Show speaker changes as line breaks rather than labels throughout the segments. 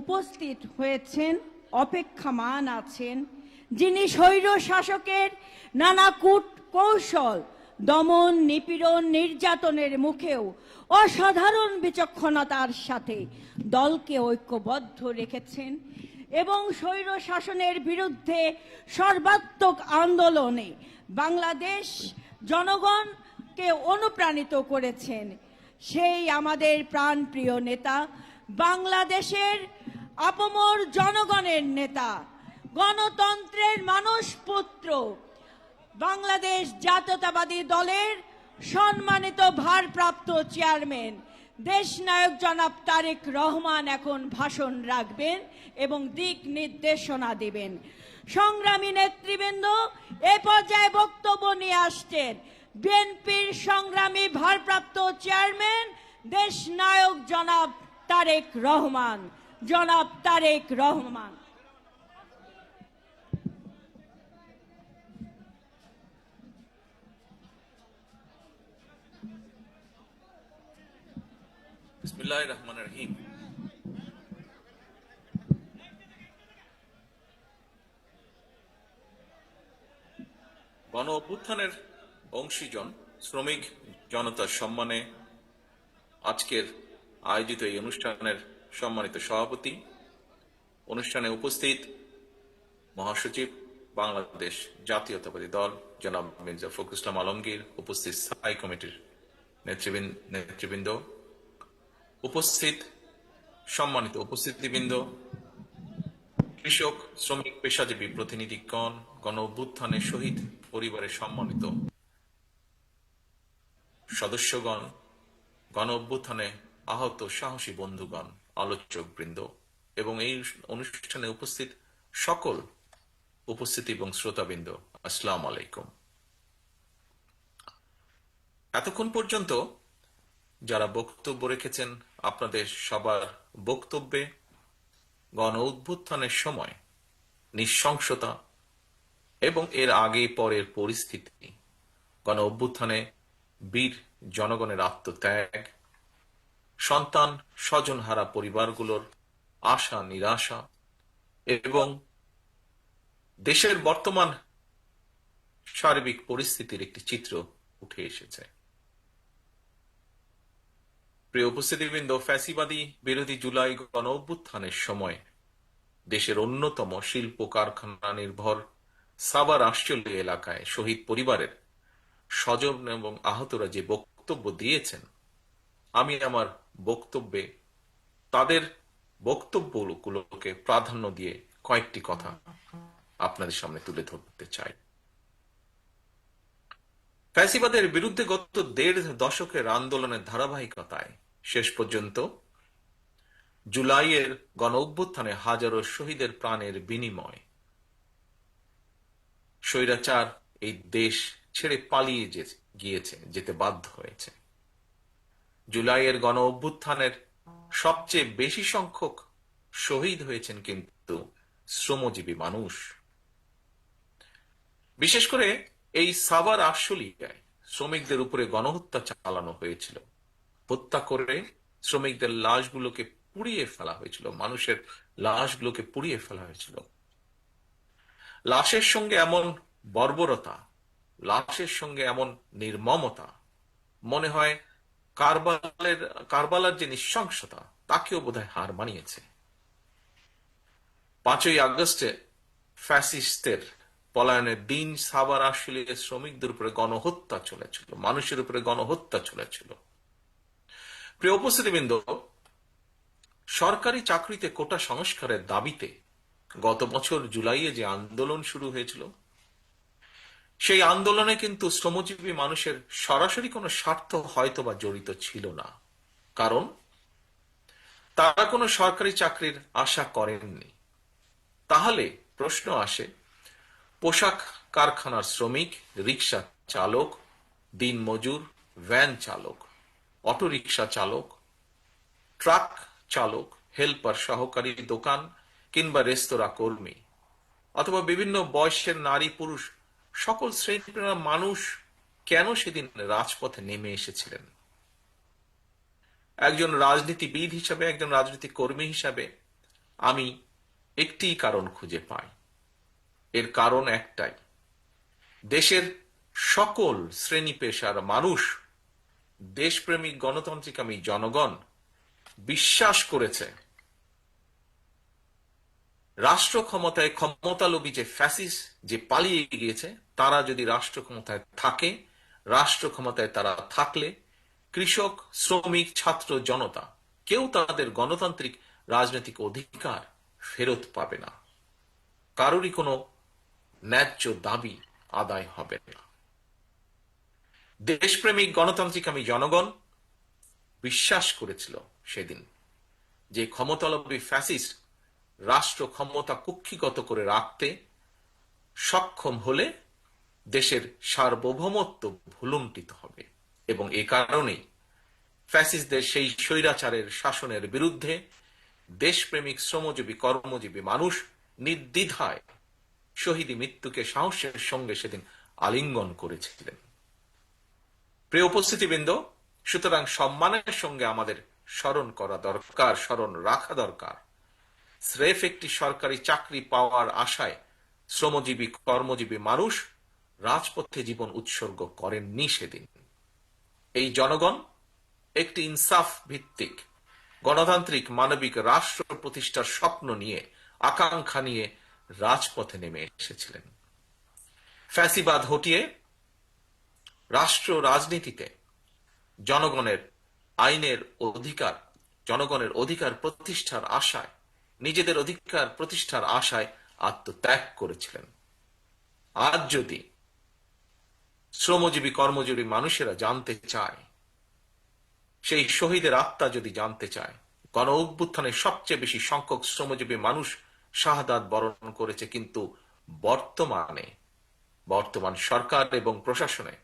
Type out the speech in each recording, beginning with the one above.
উপস্থিত হয়েছেন, অপেক্ষামান আছেন, যিনি স্বৈর শাসকের নানা কূট কৌশল দমন, নিপীড়ন, নির্যাতনের মুখেও অসাধারণ বিচক্ষণতার সাথে দলকে ঐক্যবদ্ধ রেখেছেন এবং স্বৈর শাসনের বিরুদ্ধে সর্বাত্মক আন্দোলনে বাংলাদেশ জনগণকে অনুপ্রাণিত করেছেন। সেই আমাদের প্রাণপ্রিয় নেতা বাংলাদেশের আপমর জনগণের নেতা, গণতন্ত্রের মানুষ পুত্র, বাংলাদেশ জাতীয়তাবাদী দলের সম্মানিত ভারপ্রাপ্ত চেয়ারম্যান দেশনায়ক জনাব তারেক রহমান এখন ভাষণ রাখবেন এবং দিক নির্দেশনা দেবেন। সংগ্রামী নেতৃবৃন্দ, এ পর্যায়ে বক্তব্য নিয়ে আসছেন বিএনপির সংগ্রামী ভারপ্রাপ্ত চেয়ারম্যান দেশনায়ক জনাব তারেক রহমান জনাব তারেক রহমান।
রহমান রহিম। গণ অভ্যুত্থানের অংশীজন শ্রমিক জনতার সম্মানে আজকের আয়োজিত এই অনুষ্ঠানের সম্মানিত সভাপতি। অনুষ্ঠানে উপস্থিত মহাসচিব, বাংলাদেশ জাতীয়তাবাদী দল, জনাব মির্জা ফখরুল ইসলাম আলমগীর, উপস্থিত স্থায়ী কমিটির নেতৃবৃন্দ নেতৃবৃন্দ, উপস্থিত সম্মানিত উপস্থিতিবৃন্দ, কৃষক, শ্রমিক, পেশাজীবী প্রতিনিধিগণ গণ অভ্যুত্থানের শহীদ পরিবারের সম্মানিত সদস্যগণ গণ অভ্যুত্থানে আহত সাহসী বন্ধুগণ আলোচক বৃন্দ এবং এই অনুষ্ঠানে উপস্থিত সকল উপস্থিতি এবং শ্রোতাবৃন্দ, আসসালাম আলাইকুম। এতক্ষণ পর্যন্ত যারা বক্তব্য রেখেছেন, আপনাদের সবার বক্তব্যে গণ উদ্ভুত্থানের সময় নিঃশংসতা এবং এর আগে পরের পরিস্থিতি, গণ অভ্যুত্থানে বীর জনগণের আত্মত্যাগ সন্তান স্বজনহারা পরিবারগুলোর আশা, নিরাশা এবং দেশের বর্তমান সার্বিক পরিস্থিতির একটি চিত্র উঠে এসেছে। প্রিয় উপস্থিতিবৃন্দ, ফ্যাসিবাদী বিরোধী জুলাই গণ অভ্যুত্থানের সময় দেশের অন্যতম শিল্প কারখানা নির্ভর সাবার আশ্চর্য এলাকায় শহীদ পরিবারের স্বজন এবং আহতরা যে বক্তব্য দিয়েছেন, আমি আমার বক্তব্যে তাদের বক্তব্যগুলোকে প্রাধান্য দিয়ে কয়েকটি কথা আপনাদের সামনে তুলে ধরতে চাই। ফ্যাসিবাদের বিরুদ্ধে গত দেড় দশকের আন্দোলনের ধারাবাহিকতায় শেষ পর্যন্ত জুলাইয়ের গণ অভ্যুত্থানে হাজারো শহীদের প্রাণের বিনিময় স্বৈরাচার এই দেশ ছেড়ে পালিয়ে গিয়েছে, যেতে বাধ্য হয়েছে। জুলাইয়ের গণ অভ্যুত্থানের সবচেয়ে বেশি সংখ্যক শহীদ হয়েছেন কিন্তু শ্রমজীবী মানুষ। বিশেষ করে এই সাবার আশুলিয়ায় শ্রমিকদের উপরে গণহত্যা চালানো হয়েছিল। হত্যা করে শ্রমিকদের লাশগুলোকে পুড়িয়ে ফেলা হয়েছিল, মানুষের লাশগুলোকে পুড়িয়ে ফেলা হয়েছিল। লাশের সঙ্গে এমন বর্বরতা, লাশের সঙ্গে এমন নির্মমতা, মনে হয় কারবালের, কারবালার যে নৃশংসতা, তাকেও বোধহয় হার মানিয়েছে। পাঁচই আগস্টে ফ্যাসিস্টের পলায়নের দিন সাবার আসলে শ্রমিকদের উপরে গণহত্যা চলেছিল, মানুষের উপরে গণহত্যা চলেছিল। প্রিয় উপস্থিতিবৃন্দ, সরকারি চাকরিতে কোটা সংস্কারের দাবিতে গত বছর জুলাইয়ে যে আন্দোলন শুরু হয়েছিল সেই আন্দোলনে কিন্তু শ্রমজীবী মানুষের সরাসরি কোনো স্বার্থ হয়তো বা জড়িত ছিল না। কারণ তারা কোনো সরকারি চাকরির আশা করেননি। তাহলে প্রশ্ন আসে, পোশাক কারখানার শ্রমিক রিক্সা চালক, দিন মজুর, ভ্যান চালক, অটোরিকশা চালক, ট্রাক চালক, হেল্পার সহকারী দোকান কিংবা রেস্তোরাঁ কর্মী অথবা বিভিন্ন বয়সের নারী পুরুষ সকল শ্রেণির মানুষ কেন সেদিন রাজপথে নেমে এসেছিলেন? একজন রাজনীতিবিদ হিসাবে, একজন রাজনীতি কর্মী হিসাবে আমি একটি কারণ খুঁজে পাই। এর কারণ একটাই। দেশের সকল শ্রেণি পেশার মানুষ, দেশপ্রেমিক গণতান্ত্রিকামী জনগণ, বিশ্বাস করেছে রাষ্ট্র ক্ষমতায় ক্ষমতালোভী যে ফ্যাসিস যে পালিয়ে গিয়েছে তারা যদি রাষ্ট্র ক্ষমতায় থাকে রাষ্ট্র ক্ষমতায় তারা থাকলে কৃষক, শ্রমিক, ছাত্র, জনতা কেউ তাদের গণতান্ত্রিক রাজনৈতিক অধিকার ফেরত পাবে না। কারোরই কোনো ন্যায্য দাবি আদায় হবে না। দেশপ্রেমিক গণতান্ত্রিকামী জনগণ বিশ্বাস করেছিল সেদিন যে ক্ষমতালম্বী ফ্যাসিস্ট রাষ্ট্র ক্ষমতা কুক্ষিগত করে রাখতে সক্ষম হলে দেশের সার্বভৌমত্ব ভুলুণ্ঠিত হবে। এবং এ কারণেই ফ্যাসিস্টদের সেই স্বৈরাচারের শাসনের বিরুদ্ধে দেশপ্রেমিক, শ্রমজীবী, কর্মজীবী মানুষ নির্দ্বিধায় শহীদি মৃত্যুকে সাহসের সঙ্গে সেদিন আলিঙ্গন করেছিলেন। প্রিয় উপস্থিতিবৃন্দ, সুতরাং সম্মানের সঙ্গে আমাদের স্মরণ করা দরকার, স্মরণ রাখা দরকার। স্রেফ একটি সরকারি চাকরি পাওয়ার আশায় শ্রমজীবী, কর্মজীবী মানুষ রাজপথে জীবন উৎসর্গ করেননি সেদিন। এই জনগণ একটি ইনসাফ ভিত্তিক, গণতান্ত্রিক, মানবিক রাষ্ট্র প্রতিষ্ঠার স্বপ্ন নিয়ে, আকাঙ্ক্ষা নিয়ে রাজপথে নেমে এসেছিলেন। ফ্যাসিবাদ হটিয়ে রাষ্ট্র রাজনীতিতে জনগণের আইনের অধিকার, জনগণের অধিকার প্রতিষ্ঠার আশায়, নিজেদের অধিকার প্রতিষ্ঠার আশায় আত্মত্যাগ করেছিলেন। আজ যদি শ্রমজীবী, কর্মজীবী মানুষেরা জানতে চায়। সেই শহীদের আত্মা যদি জানতে চায়, গণ অভ্যুত্থানে সবচেয়ে বেশি সংখ্যক শ্রমজীবী মানুষ শাহাদাত বরণ করেছে কিন্তু বর্তমানে, বর্তমান সরকার এবং প্রশাসনে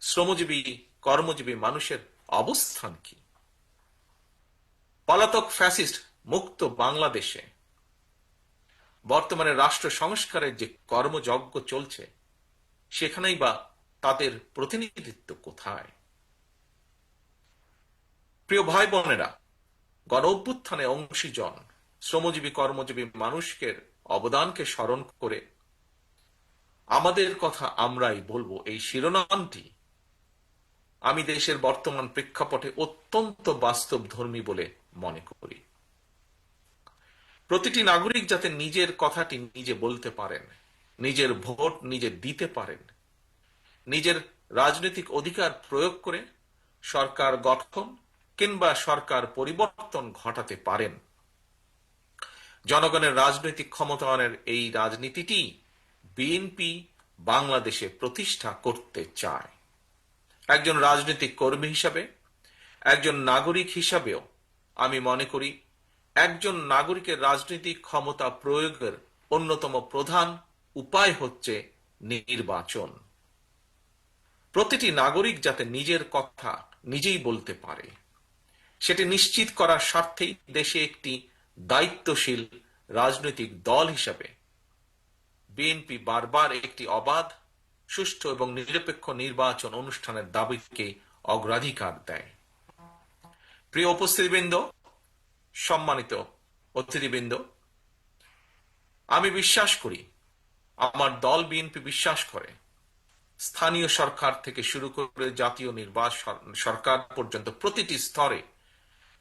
শ্রমজীবী, কর্মজীবী মানুষের অবস্থান কি? পলাতক ফ্যাসিস্ট মুক্ত বাংলাদেশে বর্তমানে রাষ্ট্র সংস্কারের যে কর্মযজ্ঞ চলছে, সেখানেই বা তাদের প্রতিনিধিত্ব কোথায়? প্রিয় ভাই বোনেরা গণ অভ্যুত্থানে অংশীজন, শ্রমজীবী, কর্মজীবী মানুষকে অবদানকে স্মরণ করে আমাদের কথা আমরাই বলব। এই শিরোনামটি আমি দেশের বর্তমান প্রেক্ষাপটে অত্যন্ত বাস্তব ধর্মী বলে মনে করি। প্রতিটি নাগরিক যাতে নিজের কথাটি নিজে বলতে পারেন, নিজের ভোট নিজে দিতে পারেন নিজের রাজনৈতিক অধিকার প্রয়োগ করে সরকার গঠন কিংবা সরকার পরিবর্তন ঘটাতে পারেন। জনগণের রাজনৈতিক ক্ষমতায়নের এই রাজনীতিটি বিএনপি বাংলাদেশে প্রতিষ্ঠা করতে চায়। একজন রাজনৈতিক কর্মী হিসাবে, একজন নাগরিক হিসাবেও আমি মনে করি একজন নাগরিকের রাজনৈতিক ক্ষমতা প্রয়োগের অন্যতম প্রধান উপায় হচ্ছে নির্বাচন। প্রতিটি নাগরিক যাতে নিজের কথা নিজেই বলতে পারে, সেটি নিশ্চিত করার স্বার্থেই দেশে একটি দায়িত্বশীল রাজনৈতিক দল হিসাবে বিএনপি বারবার একটি অবাধ, সুষ্ঠু এবং নিরপেক্ষ নির্বাচন অনুষ্ঠানের দাবিকে অগ্রাধিকার দেয়। প্রিয় উপস্থিতিবৃন্দ, সম্মানিত অতিথিবৃন্দ, আমি বিশ্বাস করি, আমার দল বিএনপি বিশ্বাস করে স্থানীয় সরকার থেকে শুরু করে জাতীয় নির্বাচন সরকার পর্যন্ত প্রতিটি স্তরে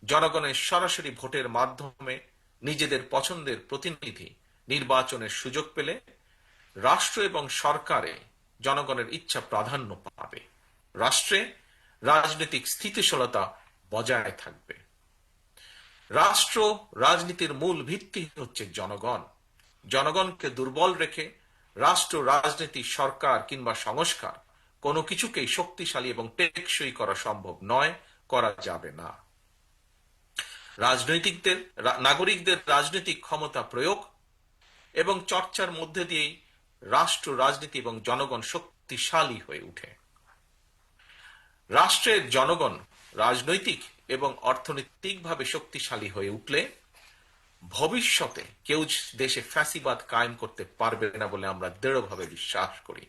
জনগণের সরাসরি ভোটের মাধ্যমে নিজেদের পছন্দের প্রতিনিধি নির্বাচনের সুযোগ পেলে রাষ্ট্র এবং সরকারে জনগণের ইচ্ছা প্রাধান্য পাবে। রাষ্ট্রে রাজনৈতিক স্থিতিশীলতা বজায় থাকবে। রাষ্ট্র রাজনীতির মূল ভিত্তি হচ্ছে জনগণ। জনগণকে দুর্বল রেখে রাষ্ট্র, রাজনীতি, সরকার কিংবা সংস্কার, কোনো কিছুকেই শক্তিশালী এবং টেকসই করা সম্ভব নয়, করা যাবে না। রাজনৈতিকদের নাগরিকদের রাজনৈতিক ক্ষমতা প্রয়োগ এবং চর্চার মধ্যে দিয়েই রাষ্ট্র, রাজনীতি এবং জনগণ শক্তিশালী হয়ে উঠে। রাষ্ট্রের জনগণ রাজনৈতিক এবং অর্থনৈতিকভাবে শক্তিশালী হয়ে উঠলে ভবিষ্যতে কেউ দেশে ফ্যাসিবাদ কায়েম করতে পারবে না বলে আমরা দৃঢ়ভাবে বিশ্বাস করি।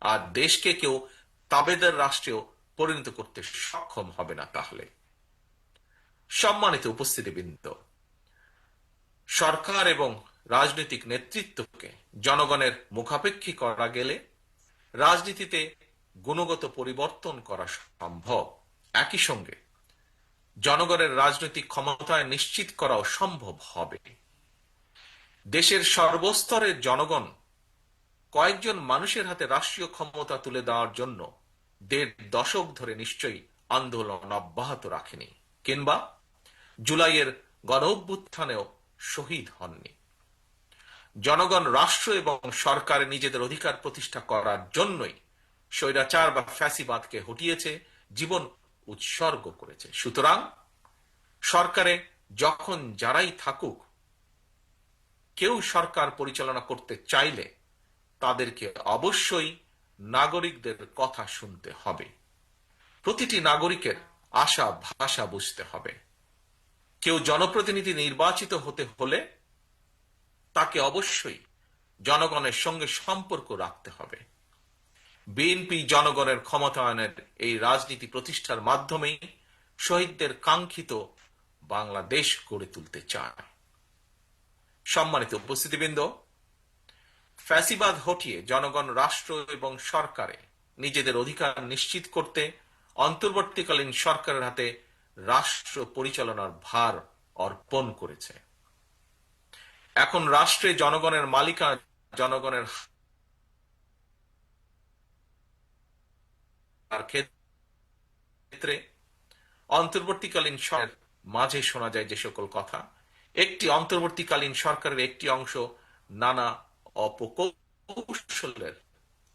আর দেশকে কেউ তাবেদার রাষ্ট্রেও পরিণত করতে সক্ষম হবে না তাহলে। সম্মানিত উপস্থিতিবৃন্দ, সরকার এবং রাজনৈতিক নেতৃত্বকে জনগণের মুখাপেক্ষী করা গেলে রাজনীতিতে গুণগত পরিবর্তন করা সম্ভব। একই সঙ্গে জনগণের রাজনৈতিক ক্ষমতায় নিশ্চিত করাও সম্ভব হবে। দেশের সর্বস্তরের জনগণ কয়েকজন মানুষের হাতে রাষ্ট্রীয় ক্ষমতা তুলে দেওয়ার জন্য দেড় দশক ধরে নিশ্চয়ই আন্দোলন অব্যাহত রাখেনি কিংবা জুলাইয়ের গণ অভ্যুত্থানেও শহীদ হননি। জনগণ, রাষ্ট্র এবং সরকারে নিজেদের অধিকার প্রতিষ্ঠা করার জন্যই স্বৈরাচার বা ফ্যাসিবাদকে হটিয়েছে জীবন উৎসর্গ করেছে। সুতরাং সরকারে যখন যারাই থাকুক, কেউ সরকার পরিচালনা করতে চাইলে তাদেরকে অবশ্যই নাগরিকদের কথা শুনতে হবে। প্রতিটি নাগরিকের আশা, ভাষা বুঝতে হবে। কেউ জনপ্রতিনিধি নির্বাচিত হতে হলে তাকে অবশ্যই জনগণের সঙ্গে সম্পর্ক রাখতে হবে। বিএনপি জনগণের ক্ষমতায়নের এই রাজনীতি প্রতিষ্ঠার মাধ্যমেই শহীদদের কাঙ্ক্ষিত বাংলাদেশ গড়ে তুলতে চায়। সম্মানিত উপস্থিতিবৃন্দ, ফ্যাসিবাদ হটিয়ে জনগণ রাষ্ট্র এবং সরকারে নিজেদের অধিকার নিশ্চিত করতে অন্তর্বর্তীকালীন সরকারের হাতে রাষ্ট্র পরিচালনার ভার অর্পণ করেছে। এখন রাষ্ট্রে জনগণের মালিকা জনগণের আর ক্ষেত্রে অন্তর্বর্তীকালীন সরকারের মাঝে শোনা যায় যে সকল কথা, একটি অন্তর্বর্তীকালীন সরকারের একটি অংশ নানা অপকৌশলের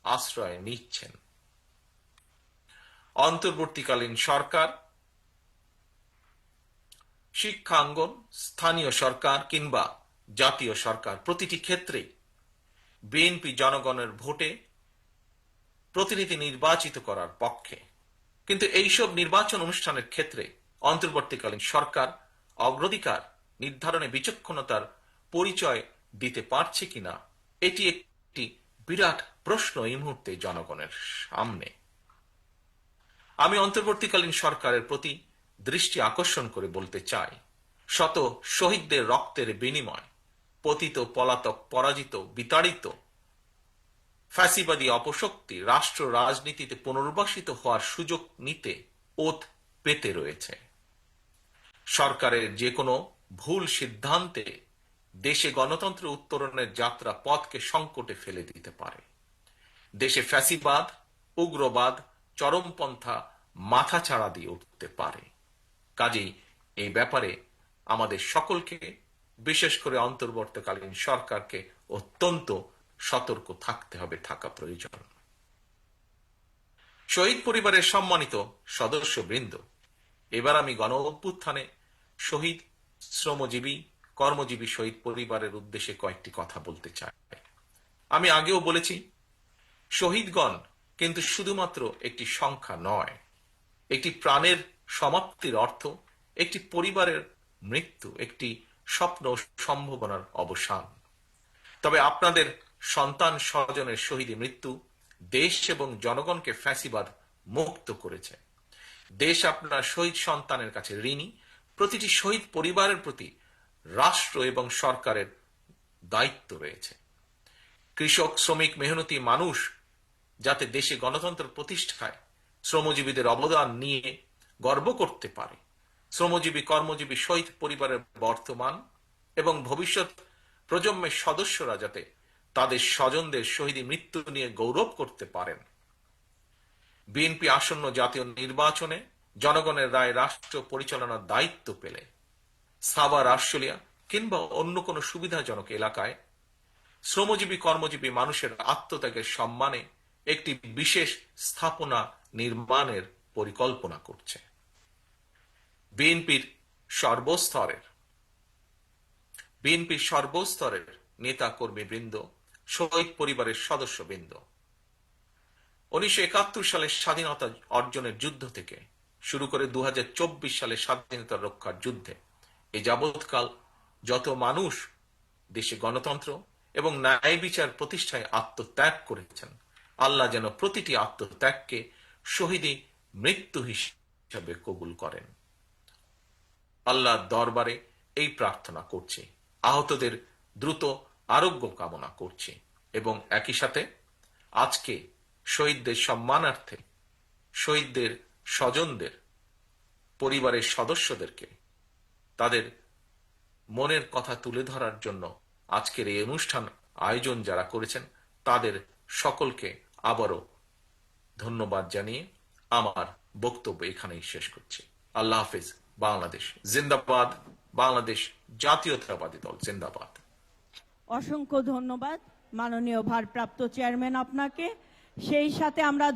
আশ্রয় নিচ্ছেন। অন্তর্বর্তীকালীন সরকার শিক্ষাঙ্গন স্থানীয় সরকার কিংবা জাতীয় সরকার, প্রতিটি ক্ষেত্রে বিএনপি জনগণের ভোটে প্রতিনিধি নির্বাচিত করার পক্ষে। কিন্তু এইসব নির্বাচন অনুষ্ঠানের ক্ষেত্রে অন্তর্বর্তীকালীন সরকার অগ্রাধিকার নির্ধারণে বিচক্ষণতার পরিচয় দিতে পারছে কিনা, এটি একটি বিরাট প্রশ্ন এই মুহূর্তে জনগণের সামনে। আমি অন্তর্বর্তীকালীন সরকারের প্রতি দৃষ্টি আকর্ষণ করে বলতে চাই, শত শহীদদের রক্তের বিনিময়, পতিত পলাতক পরাজিত বিতাড়িত ফ্যাসিবাদী অপশক্তি রাষ্ট্র রাজনীতিতে পুনর্বাসিত হওয়ার সুযোগ নিতে ওত পেতে রয়েছে। সরকারের যে কোনো ভুল সিদ্ধান্তে দেশে গণতন্ত্র উত্তরণের যাত্রা পথকে সংকটে ফেলে দিতে পারে। দেশে ফ্যাসিবাদ, উগ্রবাদ, চরমপন্থা মাথা ছাড়া দিয়ে উঠতে পারে। কাজেই এই ব্যাপারে আমাদের সকলকে, বিশেষ করে অন্তর্বর্তীকালীন সরকারকে অত্যন্ত সতর্ক থাকতে হবে, থাকা প্রয়োজন। শহীদ পরিবারের সম্মানিত সদস্যবৃন্দ, এবার আমি গণ অভ্যুত্থানে শহীদ, শ্রমজীবী, কর্মজীবী শহীদ পরিবারের উদ্দেশ্যে কয়েকটি কথা বলতে চাই। আমি আগেও বলেছি, শহীদগণ কিন্তু শুধুমাত্র একটি সংখ্যা নয়, একটি প্রাণের সমাপ্তির অর্থ, একটি পরিবারের মৃত্যু, একটি স্বপ্ন সম্ভাবনার অবসান। তবে আপনাদের সন্তান স্বজনের শহীদী মৃত্যু, দেশ এবং জনগণকে ফ্যাসিবাদ মুক্ত করেছে। দেশ আপনার শহীদ সন্তানের কাছে ঋণী। প্রতিটি শহীদ পরিবারের প্রতি রাষ্ট্র এবং সরকারের দায়িত্ব রয়েছে। কৃষক, শ্রমিক, মেহনতি মানুষ যাতে দেশে গণতন্ত্র প্রতিষ্ঠায় শ্রমজীবীদের অবদান নিয়ে গর্ব করতে পারে। শ্রমজীবী, কর্মজীবী শহীদ পরিবারের বর্তমান এবং ভবিষ্যৎ প্রজন্মের সদস্যরা যাতে তাদের স্বজনদের শহীদ মৃত্যু নিয়ে গৌরব করতে পারেন। বিএনপি আসন্ন জাতীয় নির্বাচনে জনগণের রায় রাষ্ট্র পরিচালনার দায়িত্ব পেলে। সাভার, আশুলিয়া কিংবা অন্য কোনো সুবিধাজনক এলাকায় শ্রমজীবী, কর্মজীবী মানুষের আত্মত্যাগের সম্মানে একটি বিশেষ স্থাপনা নির্মাণের পরিকল্পনা করছে। বিএনপির সর্বস্তরের বিএনপির সর্বস্তরের নেতা কর্মী বৃন্দ শহীদ পরিবারের সদস্য বৃন্দ উনিশশো একাত্তর সালে স্বাধীনতা অর্জনের যুদ্ধ থেকে শুরু করে দুহাজার চব্বিশ সালে স্বাধীনতা রক্ষার যুদ্ধে এ যাবৎকাল যত মানুষ, দেশে গণতন্ত্র এবং ন্যায় বিচার প্রতিষ্ঠায় আত্মত্যাগ করেছেন, আল্লাহ যেন প্রতিটি আত্মত্যাগকে শহীদী মৃত্যু হিসাবে কবুল করেন। আল্লাহর দরবারে এই প্রার্থনা করছি। আহতদের দ্রুত আরোগ্য কামনা করছি এবং একই সাথে আজকে শহীদদের সম্মানার্থে, শহীদদের স্বজনদের, পরিবারের সদস্যদেরকে তাদের মনের কথা তুলে ধরার জন্য আজকের এই অনুষ্ঠান আয়োজন যারা করেছেন, তাদের সকলকে আবারও ধন্যবাদ জানিয়ে আমার বক্তব্য এখানেই শেষ করছি। আল্লাহ হাফিজ, বাংলাদেশ জিন্দাবাদ, বাংলাদেশ জাতীয়তাবাদী দল জিন্দাবাদ।
অসংখ্য ধন্যবাদ। মাননীয় ভারপ্রাপ্ত চেয়ারম্যান আপনাকে। সেই সাথে আমরা